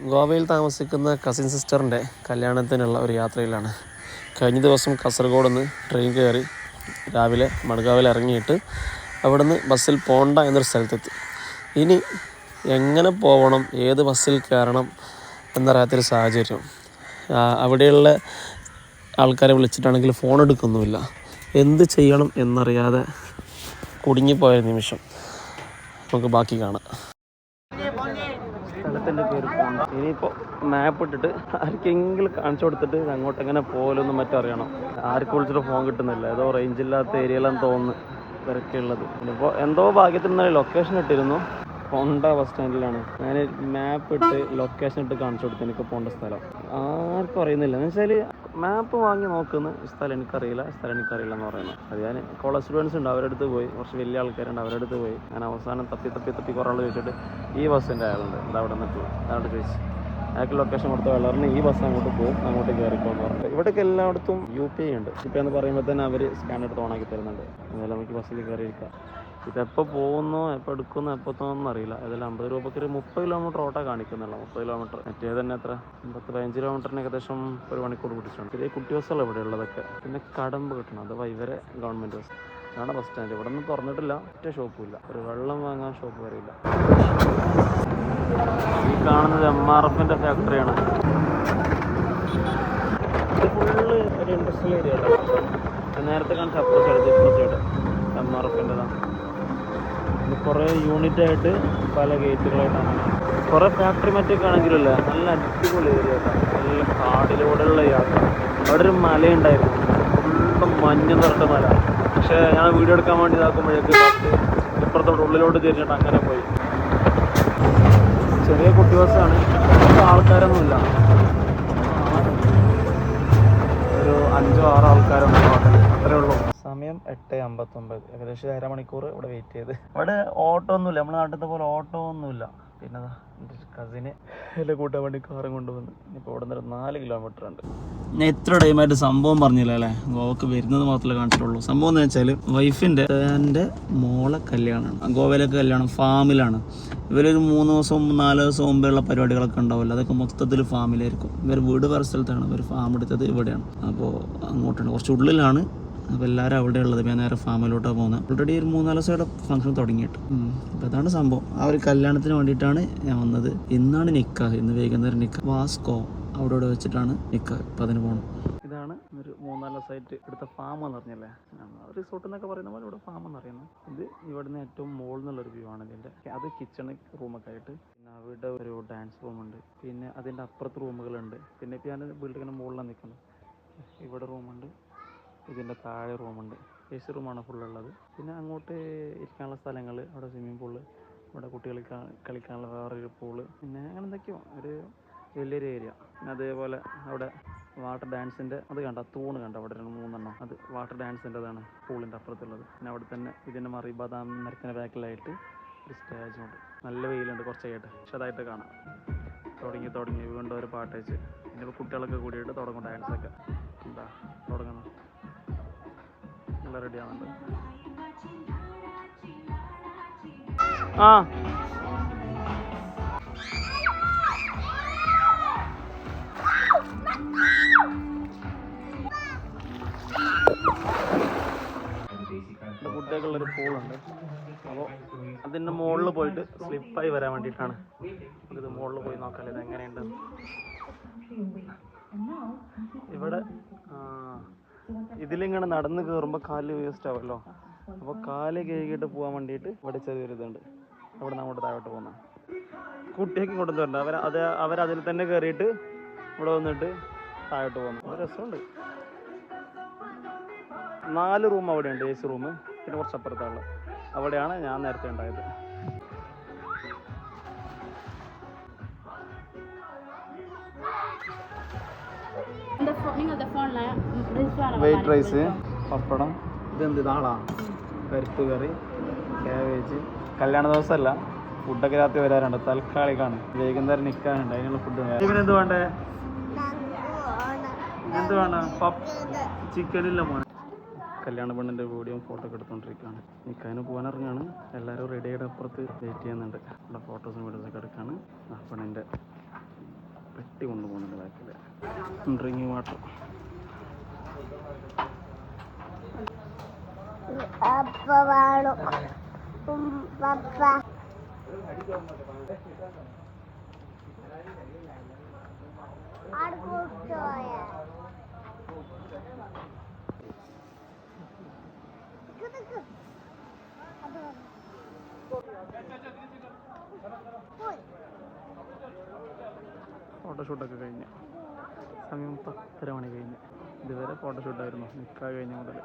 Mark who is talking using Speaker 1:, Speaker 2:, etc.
Speaker 1: ഗോവയിൽ താമസിക്കുന്ന കസിൻ സിസ്റ്ററിന്റെ കല്യാണത്തിനുള്ള ഒരു യാത്രയിലാണ്. കഴിഞ്ഞ ദിവസം കാസർഗോഡ് നിന്ന് ട്രെയിൻ കയറി രാവിലെ മഡ്ഗാവിൽ ഇറങ്ങിയിട്ട് അവിടുന്ന് ബസ്സിൽ പോണ്ട എന്നൊരു സ്ഥലത്തെത്തി. ഇനി എങ്ങനെ പോകണം ഏത് ബസ്സിൽ കയറണം എന്നറിയാത്തൊരു സാഹചര്യം. അവിടെയുള്ള ആൾക്കാരെ വിളിച്ചിട്ടാണെങ്കിൽ ഫോൺ എടുക്കുന്നുമില്ല. എന്ത് ചെയ്യണം എന്നറിയാതെ കുടുങ്ങിപ്പോയ നിമിഷം നമുക്ക് ബാക്കി കാണാം. സ്ഥലത്തിന്റെ പേര് ഇനിയിപ്പോൾ മാപ്പ് ഇട്ടിട്ട് ആർക്കെങ്കിലും കാണിച്ചു കൊടുത്തിട്ട് അങ്ങോട്ട് എങ്ങനെ പോലൊന്നും മറ്റോ അറിയണം. ആർക്ക് വിളിച്ചിട്ട് ഫോൺ കിട്ടുന്നില്ല. ഏതോ റേഞ്ച് ഇല്ലാത്ത ഏരിയയിലാന്ന് തോന്നുന്നു ഇവരൊക്കെ ഉള്ളത്. ഇനിയിപ്പോൾ എന്തോ ഭാഗ്യത്തിന് ഇന്നലെ ലൊക്കേഷൻ ഇട്ടിരുന്നു. പോണ്ട ബസ് സ്റ്റാൻഡിലാണ് ഞാൻ മാപ്പ് ഇട്ട് ലൊക്കേഷൻ ഇട്ട് കാണിച്ചു കൊടുത്തു എനിക്ക് പോണ്ട സ്ഥലം. ആർക്കും അറിയുന്നില്ല. എന്ന് വെച്ചാൽ മാപ്പ് വാങ്ങി നോക്കുന്ന സ്ഥലം എനിക്കറിയില്ല. സ്ഥലം എനിക്കറിയില്ല എന്ന് പറയുന്നത്. അത് ഞാൻ കോളേജ് സ്റ്റുഡൻസ് ഉണ്ട് അവരുടെ അടുത്ത് പോയി. കുറച്ച് വലിയ ആൾക്കാരുണ്ട് അവരുടെ അടുത്ത് പോയി. ഞാൻ അവസാനം തപ്പി തപ്പി തപ്പി കുറേ ആൾ ചോദിച്ചിട്ട് ഈ ബസ്സിന്റെ ആളുണ്ട് ഇത് അവിടെ നിന്നിട്ട് അവിടെ ചോദിച്ചു. അയാൾക്ക് ലൊക്കേഷൻ കൊടുത്ത വെള്ളറിന് ഈ ബസ് അങ്ങോട്ട് പോകും അങ്ങോട്ട് കയറിക്കോന്ന് പറഞ്ഞു. ഇവിടേക്ക് എല്ലായിടത്തും യു പി ഐ ഉണ്ട്. ഇപ്പം എന്ന് പറയുമ്പോൾ തന്നെ അവർ സ്കാൻ എടുത്ത് ഓണാക്കി തരുന്നുണ്ട്. എന്നാലും നമുക്ക് ബസ്സിൽ കയറിയിരിക്കാം ഇത് എപ്പോൾ പോകുന്നോ എപ്പോൾ എടുക്കുന്നോ എപ്പോൾ തോന്നുന്നു അറിയില്ല. അതിൽ അമ്പത് രൂപയ്ക്ക് ഒരു മുപ്പത് കിലോമീറ്റർ ഓട്ടോ കാണിക്കുന്നുള്ളൂ. മുപ്പത് കിലോമീറ്റർ മറ്റേ തന്നെ എത്ര? പത്ത് പതിനഞ്ച് കിലോമീറ്ററിന് ഏകദേശം ഒരു മണിക്കൂർ പിടിച്ചിട്ടുണ്ട്. ചെറിയ കുട്ടി ബസ്സുകൾ ഇവിടെ ഉള്ളതൊക്കെ. പിന്നെ കടമ്പ് കിട്ടണം. അത് വൈവരെ ഗവൺമെന്റ് ബസ്. അതാണ് ബസ് സ്റ്റാൻഡ്. ഇവിടെ നിന്ന് തുറന്നിട്ടില്ല. ഒറ്റ ഷോപ്പും ഇല്ല. ഒരു വെള്ളം വാങ്ങാൻ ഷോപ്പ് വരെയില്ല ഈ കാണുന്നത് എം ആർ എഫിന്റെ ഫാക്ടറിയാണ് ഫുള്ള് ഒരു ഇൻഡസ്ട്രിയൽ ഏരിയ നേരത്തെ കാണിച്ച അപ്പുറ എം ആർ എഫിന്റെതാണ് കുറേ യൂണിറ്റ് ആയിട്ട് പല ഗേറ്റുകളായിട്ടാണ് കുറേ ഫാക്ടറി മറ്റൊക്കെ ആണെങ്കിലല്ല നല്ല അടിപൊളി ഏരിയ നല്ല കാടിലൂടെയുള്ള യാത്ര. അവിടെ ഒരു മലയുണ്ടായിരുന്നു. ഫുള്ളും മഞ്ഞ് നിറട്ട മല. പക്ഷേ ഞാൻ വീഡിയോ എടുക്കാൻ വേണ്ടി ഇതാക്കുമ്പോഴേക്ക് ഇപ്പുറത്തോട്ട് ഉള്ളിലോട്ട് തിരിഞ്ഞിട്ട് അങ്ങനെ പോയി. ചെറിയ കുട്ടി ബസ്സാണ് ആൾക്കാരൊന്നുമില്ല. ഒരു അഞ്ചോ ആറോ ആൾക്കാരോ ടോട്ടൽ അത്രേ ഉള്ളൂ. സമയം എട്ട് അമ്പത്തൊമ്പത്. ഏകദേശം അരമണിക്കൂർ ഇവിടെ വെയിറ്റ് ചെയ്ത്. ഇവിടെ ഓട്ടോ ഒന്നുമില്ല. നമ്മുടെ നാട്ടിലത്തെ പോലെ ഓട്ടോ ഒന്നുമില്ല. പിന്നെ എന്റെ കസിന് എല്ലാ കൂട്ടാൻ വേണ്ടി കാറും കൊണ്ടുവന്ന്. ഇപ്പോൾ ഇവിടെ നിന്ന് നാല് കിലോമീറ്റർ ഉണ്ട്. ഞാൻ എത്ര ടൈമായിട്ട് സംഭവം പറഞ്ഞില്ല അല്ലേ? ഗോവക്ക് വരുന്നത് മാത്രമേ കാണിച്ചിട്ടുള്ളൂ. സംഭവം എന്ന് വെച്ചാൽ വൈഫിന്റെ എന്റെ മോളെ കല്യാണമാണ്. ഗോവയിലൊക്കെ കല്യാണം ഫാമിലാണ്. ഇവരൊരു മൂന്ന് ദിവസം നാല് ദിവസം മുമ്പേ പരിപാടികളൊക്കെ ഉണ്ടാവില്ല അതൊക്കെ മൊത്തത്തിൽ ഫാമിലായിരിക്കും ഇവർ വീട് വേറെ സ്ഥലത്താണ്. ഇവർ ഫാം എടുത്തത് ഇവിടെയാണ്. അപ്പോൾ അങ്ങോട്ടാണ്. കുറച്ച് ഉള്ളിലാണ് അപ്പോൾ എല്ലാവരും അവിടെ ഉള്ളത് ഞാൻ നേരെ ഫാമിലോട്ടാണ് പോകുന്നത് ഓൾറെഡി ഒരു മൂന്നാൽ ദിവസം ഇവിടെ ഫംഗ്ഷൻ തുടങ്ങിയിട്ട്. അപ്പോൾ അതാണ് സംഭവം. ആ ഒരു കല്യാണത്തിന് വേണ്ടിയിട്ടാണ് ഞാൻ വന്നത്. ഇന്നാണ് നിക്കാഹ്. ഇന്ന് വൈകുന്നേരം നിക്കാഹ് വാസ്കോ അവിടെ ഇവിടെ വെച്ചിട്ടാണ് നിക്കാഹ്. ഇപ്പം അതിന് പോകണം ഇതാണ് ഒരു മൂന്നാൽ ദിവസമായിട്ട് ഇവിടുത്തെ ഫാം എന്ന് പറഞ്ഞല്ലേ? റിസോർട്ട് എന്നൊക്കെ പറയുന്ന പോലെ ഇവിടെ ഫാം എന്ന് പറയുന്നത് ഇത് ഇവിടുന്ന് ഏറ്റവും മുകളിൽ നിന്നുള്ളൊരു വ്യൂ ആണ് ഇതിന്റെ അത് കിച്ചൺ റൂമൊക്കെ ആയിട്ട്. പിന്നെ അവിടെ ഒരു ഡാൻസ് റൂമുണ്ട് പിന്നെ അതിന്റെ അപ്പുറത്ത് റൂമുകളുണ്ട് പിന്നെ ഇപ്പം ഞാൻ ബിൽഡിങ്ങിന് മുകളിലാണ് നിൽക്കുന്നത് ഇവിടെ റൂമുണ്ട് ഇതിന്റെ താഴെ റൂമുണ്ട്. എ സി റൂമാണ് ഉള്ളത്. പിന്നെ അങ്ങോട്ട് ഇരിക്കാനുള്ള സ്ഥലങ്ങൾ അവിടെ സ്വിമ്മിംഗ് പൂൾ ഇവിടെ കുട്ടികൾ കളിക്കാനുള്ള വേറൊരു പൂൾ പിന്നെ അങ്ങനെ എന്തൊക്കെയോ ഒരു വലിയൊരു ഏരിയ പിന്നെ അതേപോലെ അവിടെ വാട്ടർ ഡാൻസിന്റെ അത് കണ്ട? തൂണ് കണ്ട? അവിടെ രണ്ട് മൂന്നെണ്ണം. അത് വാട്ടർ ഡാൻസിന്റെതാണ് പൂളിന്റെ അപ്പുറത്തുള്ളത്. പിന്നെ അവിടെ തന്നെ ഇതിന്റെ മറി ബദാം മരത്തിന്റെ ബാക്കിലായിട്ട് ഒരു സ്റ്റേജുണ്ട് നല്ല വെയിലുണ്ട് കുറച്ചായിട്ട്. പക്ഷെ അതായിട്ട് കാണാം. തുടങ്ങി തുടങ്ങി. വീണ്ടും ഒരു പാട്ട് വെച്ച്. പിന്നെ കുട്ടികളൊക്കെ കൂടിയിട്ട് തുടങ്ങും ഡാൻസൊക്കെ എന്താ? തുടങ്ങുന്നു നല്ല റെഡി ആവുന്നുണ്ട് ആ. കുട്ടികൾക്കുള്ള ഒരു പൂളുണ്ട് അപ്പോൾ അതിന്റെ മുകളിൽ പോയിട്ട് സ്ലിപ്പായി വരാൻ വേണ്ടിയിട്ടാണ്. ഇത് മുകളിൽ പോയി നോക്കാം ഇത് എങ്ങനെയുണ്ട്? ഇവിടെ ഇതിലിങ്ങനെ നടന്ന് കയറുമ്പോൾ കാൽ വേസ്റ്റ് ആവല്ലോ. അപ്പോൾ കാൽ കഴുകിയിട്ട് പോകാൻ വേണ്ടിയിട്ട് ഇവിടെ ചെറിയൊരു ഇതുണ്ട്. അവിടെ നമ്മുടെ താഴോട്ട് പോകുന്ന. കുട്ടിയൊക്കെ കൊണ്ടു വരണ്ട. അവർ അത് അവരതിൽ തന്നെ കയറിയിട്ട് ഇവിടെ വന്നിട്ട് താഴോട്ട് പോകുന്നു. രസമുണ്ട്. നാല് റൂം അവിടെ ഉണ്ട് എ സി റൂം പിന്നെ കുറച്ച് അപ്പുറത്താണ് അവിടെയാണ് ഞാൻ നേരത്തെ ഉണ്ടായത്. വെയിറ്റ് റൈസ് പപ്പടം ഇതെന്ത് നാളാ പരിപ്പ് കറി കാബേജ് കല്യാണ ദിവസമല്ല ഫുഡൊക്കെ രാത്രി വരാറുണ്ട്. തൽക്കാലികാണ്. വൈകുന്നേരം നിൽക്കാനുണ്ട് അതിനുള്ള ഫുഡ് ഇവന് എന്ത് വേണ്ടേ? എന്ത് വേണം? പപ്പ് ചിക്കനില്ല മോനെ. കല്യാണ പെണ്ണിന്റെ വീഡിയോ ഫോട്ടോ ഒക്കെ എടുത്തുകൊണ്ടിരിക്കുകയാണ് നിൽക്കാനും പോകാനിറങ്ങാണ് എല്ലാവരും റെഡിയുടെ അപ്പുറത്ത് വെയിറ്റ് ചെയ്യുന്നുണ്ട്. ഫോട്ടോസും വീഡിയോസൊക്കെ എടുക്കാണ്. ആ പെണ്ണിന്റെ കൊണ്ടുപോകുന്നുണ്ട് ബാക്കിൽ ഡ്രിങ്കിങ് വാട്ടർ.
Speaker 2: ആട്
Speaker 1: ഫോട്ടോഷൂട്ടൊക്കെ കഴിഞ്ഞ്. സമയം പത്തര മണി കഴിഞ്ഞ്. ഇതുവരെ ഫോട്ടോഷൂട്ടായിരുന്നു. നിൽക്കാൻ കഴിഞ്ഞ മുതൽ